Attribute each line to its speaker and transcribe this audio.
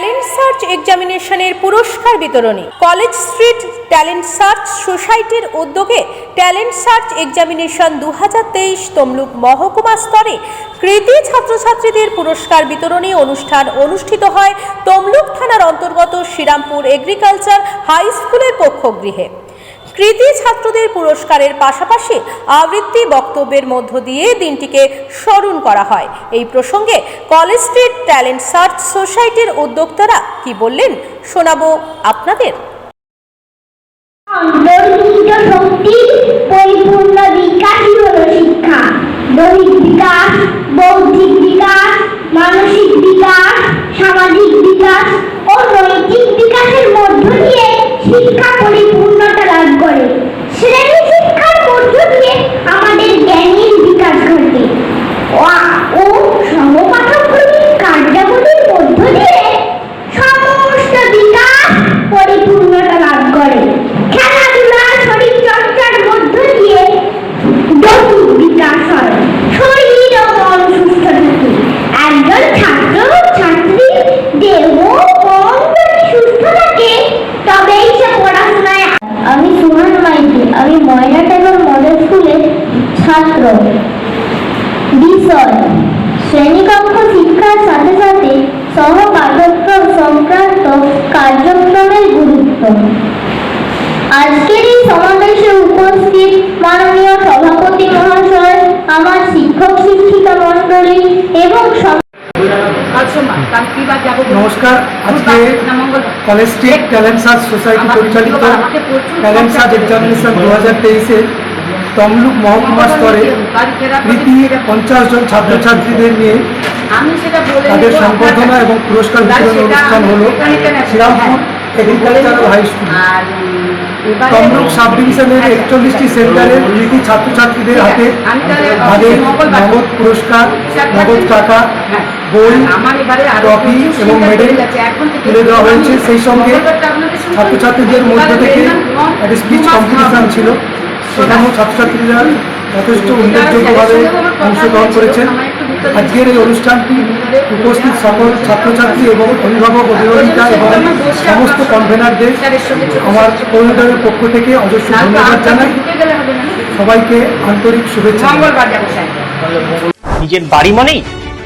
Speaker 1: Talent search এক্সামিনেশনের পুরস্কার বিতরণী। College street talent search সোসাইটির উদ্যোগে ট্যালেন্ট সার্চ এক্সামিনেশন দু হাজার তেইশ তমলুক মহকুমা স্তরে কৃতি ছাত্রছাত্রীদের পুরস্কার বিতরণী অনুষ্ঠান অনুষ্ঠিত হয় তমলুক থানার অন্তর্গত শ্রীরামপুর এগ্রিকালচার হাই স্কুলের পক্ষগৃহে কৃতি ছাত্রদের পুরস্কারের পাশাপাশি আবৃত্তি বক্তব্যের মধ্য দিয়ে দিনটিকে স্মরণ করা হয়। এই প্রসঙ্গে কলেজ স্ট্রিট ট্যালেন্ট সার্চ সোসাইটির উদ্যোক্তারা কি বললেন শোনাবো আপনাদের।
Speaker 2: পরিপূর্ণ শিক্ষা। বৌদ্ধিক মানসিক সামাজিক বিকাশ ও নৈতিক বিকাশের মধ্য দিয়ে শিক্ষা পরিপূর্ণতা লাভ করে শ্রেণি শিক্ষার মধ্য দিয়ে আমাদের জ্ঞানের বিকাশ ঘটে ও- ও সমপাঠক্রমিক কার্যাবলীর মধ্য দিয়ে সমস্ত বিকাশ পরিপূর্ণতা লাভ করে খেলাধুলা শরীর চর্চার মধ্য দিয়ে দৈহিক বিকাশ হয় শরীর ও মন সুস্থ থাকে একজন ছাত্র ও ছাত্রী দেহ মন যদি সুস্থ থাকে তবেই সে পড়াশোনায় আমি সুহান মাইতি আমি ময়না টাকার মডেল স্কুলের ছাত্র। বিষয় শ্রেণীকক্ষ
Speaker 3: নমস্কার আজকে College Street talent search society পরিচালিত ট্যালেন্ট সার্চ এক্সামিনেশন দু হাজার তেইশে তমলুক মহকুমা স্তরে কৃতি পঞ্চাশ জন ছাত্রছাত্রীদের নিয়ে তাদের সংবর্ধনা এবং পুরস্কার বিতরণ অনুষ্ঠান হল Srirampur agricultural high school Tamluk sub ডিভিশনের একচল্লিশটি সেন্টারের কৃতি ছাত্রছাত্রীদের হাতে তাদের নগদ পুরস্কার নগদ টাকা বই ট্রফি এবং মেডেল তুলে দেওয়া হয়েছে সেই সঙ্গে ছাত্রছাত্রীদের মধ্য থেকে একটা স্পিচ কম্পিটিশন ছিল। সেখানেও ছাত্রছাত্রীরা যথেষ্ট উল্লেখযোগ্যভাবে অংশগ্রহণ করেছেন। আজকের এই অনুষ্ঠানটি উপস্থিত সকল ছাত্রছাত্রী এবং অভিভাবক অভিভাবিকা এবং সমস্ত কনভেনারদের আমার কর্মীদের পক্ষ থেকে অজস্র ধন্যবাদ জানাই। সবাইকে আন্তরিক শুভেচ্ছা।
Speaker 4: নিজের বাড়ি মানেই